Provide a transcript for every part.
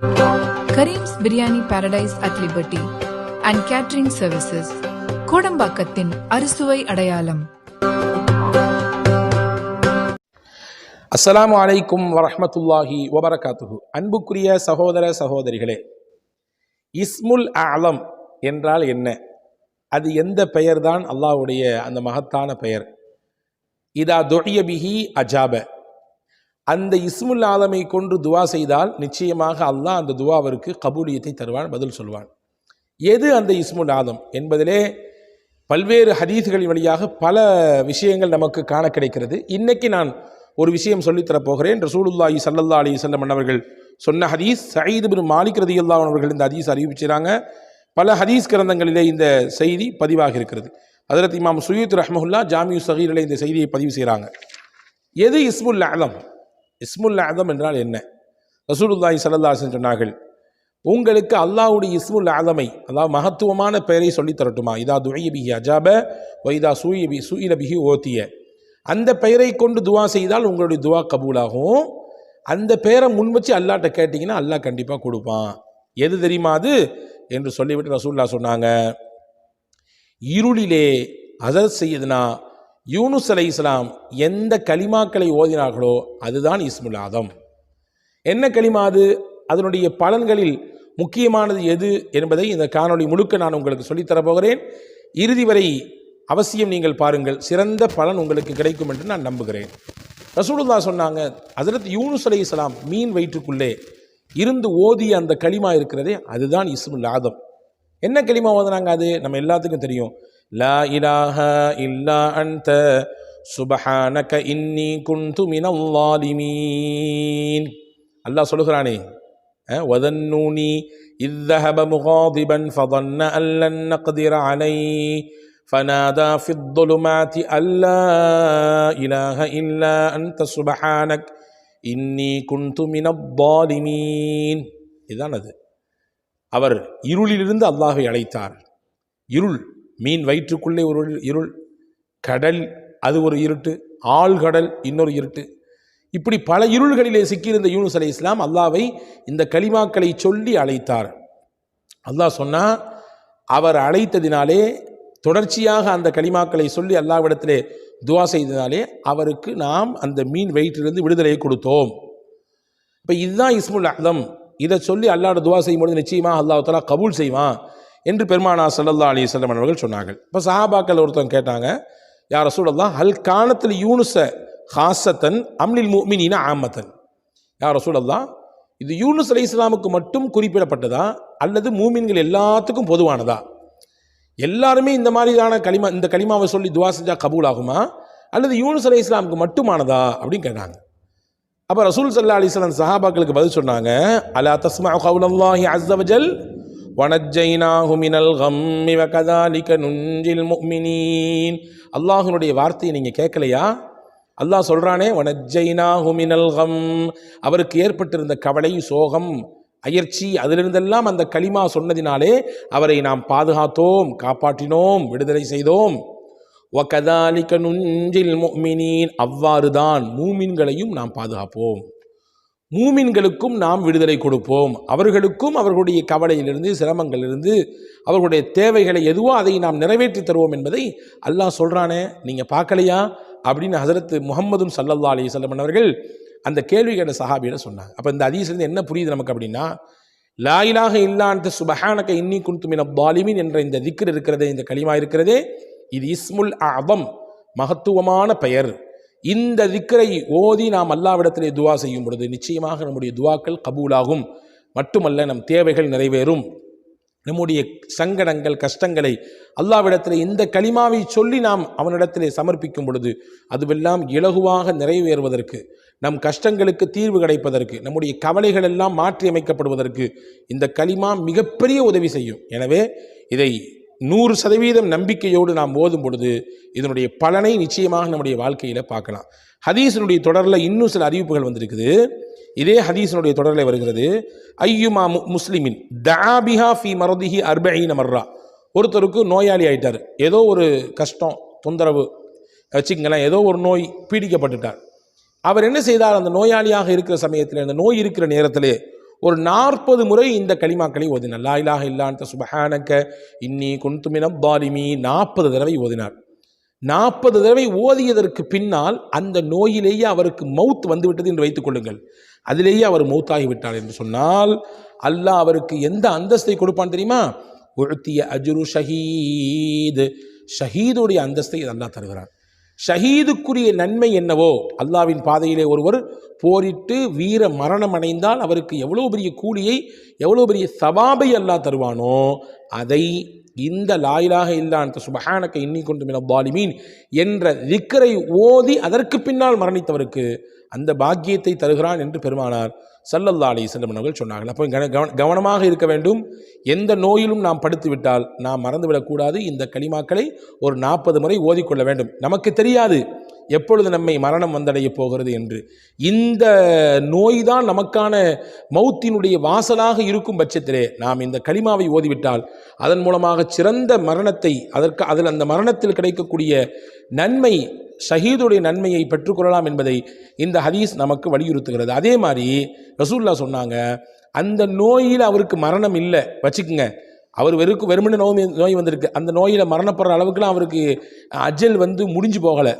Karim's biryani paradise at liberty and catering services கோடம்பாக்கத்தின் அறுசுவை அடையாளம் அஸ்ஸலாமு அலைக்கும் வரமத்துல்லாஹி வபரகாத்துஹு அன்புக்குரிய சகோதர சகோதரிகளே இஸ்முல் ஆலம் என்றால் என்ன? அது எந்த பெயர்தான்? அல்லாஹ்வுடைய அந்த மகத்தான பெயர். இதா துழிய பிஹி அஜாப. அந்த இஸ்முல் ஆலமை கொண்டு துவா செய்தால் நிச்சயமாக அல்லாஹ் அந்த துவாவிற்கு கபூலியத்தை தருவான் பதில் சொல்வான். எது அந்த இஸ்முல் ஆலம் என்பதிலே பல்வேறு ஹதீஸ்களின் வழியாக பல விஷயங்கள் நமக்கு காண கிடைக்கிறது. இன்னைக்கு நான் ஒரு விஷயம் சொல்லித்தரப்போகிறேன் ரசூலுல்லாஹி சல்லல்லா அலி சொல்லம் அன்னவர்கள் சொன்ன ஹதீஸ் சயீது பின் மாலிக் ரதியல்லாஹு அவர்கள் இந்த ஹதீஸ் அறிவிச்சிறாங்க பல ஹதீஸ் கிரந்தங்களிலே இந்த செய்தி பதிவாக இருக்கிறது. ஹதரத் இமாம் சுயூத் ரஹ்மஹுல்லா ஜாமியு சகீரில் இந்த செய்தியை பதிவு செய்கிறாங்க. எது இஸ்முல் ஆலம்? இஸ்முல் ஆதம் என்றால் என்ன? ரசூலுல்லாஹி ஸல்லல்லாஹு சொன்னார்கள் உங்களுக்கு அல்லாஹுடைய இஸ்முல் ஆதமை அதாவது மகத்துவமான பெயரை சொல்லி தரட்டுமா? இதா துயபிஹி அஜாப வைதா சூயபி சூயிலபிஹி ஓத்திய. அந்த பெயரை கொண்டு துவா செய்தால் உங்களுடைய துவா கபூலாகும். அந்த பெயரை முன் வச்சு அல்லாட்ட கேட்டிங்கன்னா அல்லாஹ் கண்டிப்பாக கொடுப்பான். எது தெரியுமா அது? என்று சொல்லிவிட்டு ரசூல்லா சொன்னாங்க இருளிலே அசர் செய்யுதுனா யூனுஸ் அலை இஸ்லாம் எந்த கலிமாக்களை ஓதினார்களோ அதுதான் இஸ்முல் ஆதம். என்ன களிமா அது? அதனுடைய பலன்களில் முக்கியமானது எது என்பதை இந்த காணொளி முழுக்க நான் உங்களுக்கு சொல்லித்தரப்போகிறேன் இறுதி வரை அவசியம் நீங்கள் பாருங்கள். சிறந்த பலன் உங்களுக்கு கிடைக்கும் என்று நான் நம்புகிறேன். ரசூலுல்லா சொன்னாங்க ஹஜரத் யூனுஸ் அலை இஸ்லாம் மீன் வயிற்றுக்குள்ளே இருந்து ஓதிய அந்த களிமா இருக்கிறதே அதுதான் இஸ்முல் ஆதம். என்ன களிமா ஓதுனாங்க அது நம்ம எல்லாத்துக்கும் தெரியும் லா இலாஹ இல்லா அன்த சுபஹானக இன்னி குந்து மினல்லாலிமீன் அல்லாஹ் சொல்லுகிறானே வதன்னூனி இத்தஹப முகாதிபன் ஃபதன்ன அல்லன் நக்திர அலை فنادى في الظلمات أن لا إله إلا أنت سبحانك إني كنت من الظالمين إذا هذا அவர் இருளிலிருந்து அல்லாஹை அழைத்தார். இருள் மீன் வயிற்றுக்குள்ளே ஒரு இருள் கடல் அது ஒரு இருட்டு ஆழ்கடல் இன்னொரு இருட்டு. இப்படி பல இருள்களிலே சிக்கியிருந்த யூனுஸ் அலி இஸ்லாம் அல்லாவை இந்த களிமாக்களை சொல்லி அழைத்தார். அல்லாஹ் சொன்னால் அவர் அழைத்ததினாலே தொடர்ச்சியாக அந்த களிமாக்களை சொல்லி அல்லாவிடத்திலே துவா செய்ததினாலே அவருக்கு நாம் அந்த மீன் வயிற்றிலிருந்து விடுதலையை கொடுத்தோம். இப்போ இதுதான் இஸ்முல் அலம் இதை சொல்லி அல்லாட துவா செய்யும்போது நிச்சயமாக அல்லாஹாலா கபூல் செய்வான் என்று பெருமானா ஸல்லல்லாஹு அலி சொல்லம் அவர்கள் சொன்னார்கள். இப்போ சஹாபாக்கள் ஒருத்தவங்க கேட்டாங்க யார் ரசூலல்லாஹ் ஹல் காணத்தில் யூனுச ஹாசத்தன் அம்லில் முஃமினீன ஆமத்தன்? யார் ரசூலல்லாஹ் இது யூனுஸ் அலி இஸ்லாமுக்கு மட்டும் குறிப்பிடப்பட்டதா அல்லது மூமின்கள் எல்லாத்துக்கும் பொதுவானதா? எல்லாருமே இந்த மாதிரியான களிமா இந்த களிமாவை சொல்லி துவா செஞ்சா கபூல் ஆகுமா? அல்லது யூனுஸ் அலி இஸ்லாமுக்கு மட்டுமானதா? அப்படின்னு கேட்டாங்க. அப்போ ரசூல் சல்லா அலிஸ்லாம் சஹாபாக்களுக்கு பதில் சொன்னாங்க அலா தஸ்மா கவுலல்லாஹி அஸ்ஸ வனஜைனாஹு மினல் கம்மி வகதாலிக நுஞ்சில் முக்மினீன் அல்லாஹினுடைய வார்த்தையை நீங்கள் கேட்கலையா அல்லாஹ் சொல்கிறானே வனஜைனாஹு மினல் கம் அவருக்கு ஏற்பட்டிருந்த கவலை சோகம் அயர்ச்சி அதிலிருந்தெல்லாம் அந்த களிமா சொன்னதினாலே அவரை நாம் பாதுகாத்தோம் காப்பாற்றினோம் விடுதலை செய்தோம். வகதாலிக நுஞ்சில் மீனின் அவ்வாறுதான் மூமின்களையும் நாம் பாதுகாப்போம். மூமின்களுக்கும் நாம் விடுதலை கொடுப்போம். அவர்களுக்கும் அவர்களுடைய கவலையிலிருந்து சிரமங்களிலிருந்து அவர்களுடைய தேவைகளை எதுவோ அதை நாம் நிறைவேற்றி தருவோம் என்பதை அல்லாஹ் சொல்கிறானே நீங்கள் பார்க்கலையா? அப்படின்னு ஹசரத்து முகமதும் சல்லல்லா அலி வஸல்லம் அவர்கள் அந்த கேள்வி கேட்ட சஹாபியிட சொன்னாங்க. அப்போ இந்த அதிசிலிருந்து என்ன புரியுது நமக்கு அப்படின்னா லாயிலாக இல்லான்ட்டு சுபஹானக இன்னி குன்துமின பாலிமின் என்ற இந்த திக்கர் இருக்கிறதே இந்த களிமா இருக்கிறதே இது இஸ்முல் அவம் மகத்துவமான பெயர். இந்த திக்கரை ஓதி நாம் அல்லாவிடத்திலே துவா செய்யும் பொழுது நிச்சயமாக நம்முடைய துவாக்கள் கபூலாகும். மட்டுமல்ல நம் தேவைகள் நிறைவேறும். நம்முடைய சங்கடங்கள் கஷ்டங்களை அல்லாவிடத்தில் இந்த களிமாவை சொல்லி நாம் அவனிடத்திலே சமர்ப்பிக்கும் பொழுது அதுவெல்லாம் இலகுவாக நிறைவேறுவதற்கு நம் கஷ்டங்களுக்கு தீர்வு கிடைப்பதற்கு நம்முடைய கவலைகள் எல்லாம் மாற்றி அமைக்கப்படுவதற்கு இந்த களிமா மிகப்பெரிய உதவி செய்யும். எனவே இதை நூறு சதவீதம் நம்பிக்கையோடு நாம் ஓதும் பொழுது இதனுடைய பலனை நிச்சயமாக நம்முடைய வாழ்க்கையில் பார்க்கலாம். ஹதீஸினுடைய தொடரில் இன்னும் சில அறிவிப்புகள் வந்திருக்குது. இதே ஹதீஸினுடைய தொடரில் வருகிறது. ஐயுமா முஸ்லிமின் தாபிஹா ஃபி மரதிஹி அர்பஹீன மர்ரா. ஒருத்தருக்கு நோயாளி ஆயிட்டார். ஏதோ ஒரு கஷ்டம் தொந்தரவு வச்சுக்கங்களேன் ஏதோ ஒரு நோய் பீடிக்கப்பட்டுட்டார். அவர் என்ன செய்தார்? அந்த நோயாளியாக இருக்கிற சமயத்தில் அந்த நோய் இருக்கிற நேரத்திலே ஒரு நாற்பது முறை இந்த களிமாக்களை ஓதினார். லா இலாக இல்லான் சுபஹானக்க இன்னி குன்துமினம் பாலிமி நாற்பது தடவை ஓதினார். நாற்பது தடவை ஓதியதற்கு பின்னால் அந்த நோயிலேயே அவருக்கு மவுத் வந்துவிட்டது என்று வைத்துக் கொள்ளுங்கள். அதிலேயே அவர் மௌத்தாகி விட்டார் என்று சொன்னால் அல்லாஹ் அவருக்கு எந்த அந்தஸ்தை கொடுப்பான் தெரியுமா? உழ்த்திய அஜுரு ஷஹீது. ஷஹீதுடைய அந்தஸ்தை அல்லாஹ் தருகிறான். ஷஹீதுக்குரிய நன்மை என்னவோ? அல்லாவின் பாதையிலே ஒருவர் போரிட்டு வீர மரணம் அடைந்தால் அவருக்கு எவ்வளோ பெரிய கூலியை எவ்வளோ பெரிய சவாபை அல்லாஹ் தருவானோ அதை இந்த லாயிலாக இல்லான் சுபஹானக்க இன்னி கொண்டு மின பாலிமீன் என்ற திக்கரை ஓதி அதற்கு பின்னால் மரணித்தவருக்கு அந்த பாக்கியத்தை தருகிறான் என்று பெருமானார். சல்லல்லா அலி செல்லம் அவர்கள் சொன்னார்கள். அப்போ கவன- கவனமாக இருக்க வேண்டும். எந்த நோயிலும் நாம் படுத்துவிட்டால் நாம் மறந்துவிடக்கூடாது இந்த களிமாக்களை ஒரு நாற்பது முறை ஓதிக்கொள்ள வேண்டும். நமக்கு தெரியாது. எப்பொழுது நம்மை மரணம் வந்தடைய போகிறது என்று. இந்த நோய்தான் நமக்கான மௌத்தினுடைய வாசலாக இருக்கும் பட்சத்திலே நாம் இந்த களிமாவை ஓதிவிட்டால் அதன் மூலமாக சிறந்த மரணத்தை அதற்கு அதில் அந்த மரணத்தில் கிடைக்கக்கூடிய நன்மை ஷஹீதுடைய நன்மையை பெற்றுக்கொள்ளலாம் என்பதை இந்த ஹதீஸ் நமக்கு வலியுறுத்துகிறது. அதே மாதிரி ரசூல்லா சொன்னாங்க அந்த நோயில் அவருக்கு மரணம் இல்லை. வச்சுக்கோங்க. அவர் வெறுக்கு வெறுமனே நோய் நோய் வந்திருக்கு. அந்த நோயில் மரணப்படுற அளவுக்குலாம் அவருக்கு அஜல் வந்து முடிஞ்சு போகலை.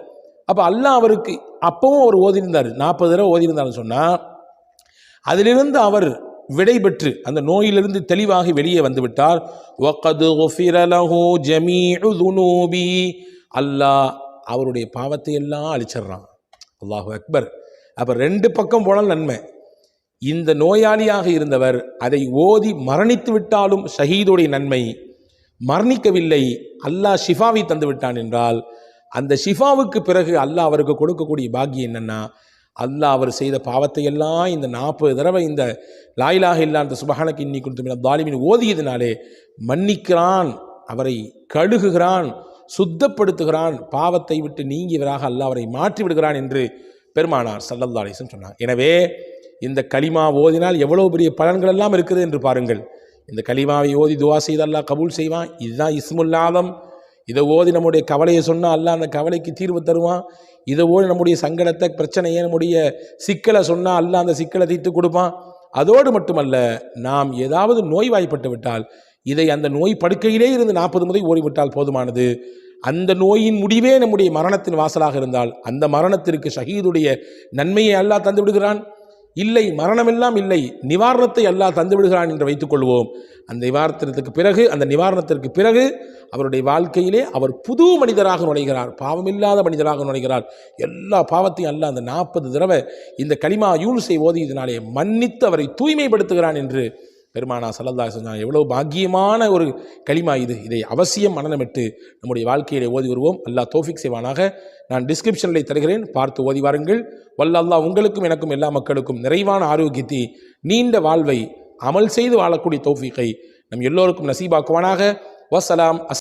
அப்போ அல்லாஹ் அவருக்கு அப்பவும் அவர் ஓதியிருந்தார். நாற்பது தடவை ஓதியிருந்தார்னு சொன்னால் அதிலிருந்து அவர் விடைபெற்று அந்த நோயிலிருந்து தெளிவாகி வெளியே வந்துவிட்டார் அல்லாஹ் அவருடைய பாவத்தை எல்லாம் அழிச்சிட்றான். அல்லாஹு அக்பர். அப்போ ரெண்டு பக்கம் போனால் நன்மை. இந்த நோயாளியாக இருந்தவர் அதை ஓதி மரணித்து விட்டாலும் ஷஹீதுடைய நன்மை. மரணிக்கவில்லை. அல்லாஹ் ஷிஃபாவை தந்து விட்டான் என்றால் அந்த ஷிஃபாவுக்கு பிறகு அல்லாஹ் அவருக்கு கொடுக்கக்கூடிய பாக்கியம் என்னென்னா அல்லாஹ் அவர் செய்த பாவத்தை எல்லாம் இந்த நாற்பது தடவை இந்த லாயிலாக இல்லா அந்த சுபஹானக்கு இன்னி குடுத்து தாலிமின் ஓதியதினாலே மன்னிக்கிறான் அவரை கழுகுகிறான் சுத்தப்படுத்துகிறான் பாவத்தை விட்டு நீங்கியவராக அல்லாஹ் அவரை மாற்றி விடுகிறான் என்று பெருமானார் சல்லல்லா சொன்னார். எனவே இந்த கலிமா ஓதினால் எவ்வளோ பெரிய பலன்கள் எல்லாம் இருக்குது என்று பாருங்கள். இந்த கலிமாவை ஓதி துவா செய்து அல்லாஹ் கபூல் செய்வான். இதுதான் இஸ்முல்லாதம் இதை ஓதி நம்முடைய கவலையை சொன்னால் அல்லாஹ் அந்த கவலைக்கு தீர்வு தருவான். இதை ஓடி நம்முடைய சங்கடத்தை பிரச்சனையை நம்முடைய சிக்கலை சொன்னால் அல்லாஹ் அந்த சிக்கலை தீர்த்து கொடுப்பான். அதோடு மட்டுமல்ல நாம் ஏதாவது நோய்வாய்ப்பட்டு விட்டால் இதை அந்த நோய் படுக்கையிலே இருந்து நாற்பது முறை ஓடிவிட்டால் போதுமானது. அந்த நோயின் முடிவே நம்முடைய மரணத்தின் வாசலாக இருந்தால் அந்த மரணத்திற்கு ஷஹீதுடைய நன்மையை அல்லாஹ் தந்து விடுகிறான். இல்லை மரணமெல்லாம் இல்லை நிவாரணத்தை அல்லாஹ் தந்துவிடுகிறான் என்று வைத்துக்கொள்வோம் அந்த நிவாரணத்திற்கு பிறகு அந்த நிவாரணத்திற்கு பிறகு அவருடைய வாழ்க்கையிலே அவர் புது மனிதராக நுழைகிறார். பாவமில்லாத மனிதராக நுழைகிறார். எல்லா பாவத்தையும் அல்ல அந்த நாற்பது தடவை இந்த களிமா யூனுஸை ஓதியதினாலே மன்னித்து அவரை தூய்மைப்படுத்துகிறான் என்று பெருமானா சல்லல்லா சொன்னாங்க எவ்வளவு பாக்கியமான ஒரு களிமா இது. இதை அவசியம் மனநமிட்டு நம்முடைய வாழ்க்கையிலே ஓதி வருவோம். அல்லாஹ் தோஃபிக் செய்வானாக. நான் டிஸ்கிரிப்ஷனில் தருகிறேன். பார்த்து ஓதி வாருங்கள். வல்ல அல்லாஹ் உங்களுக்கும் எனக்கும் எல்லா மக்களுக்கும் நிறைவான ஆரோக்கியத்தை நீண்ட வாழ்வை அமல் செய்து வாழக்கூடிய தோஃபிக்கை நம் எல்லோருக்கும் நசீபாக்குவானாக. வசலாம்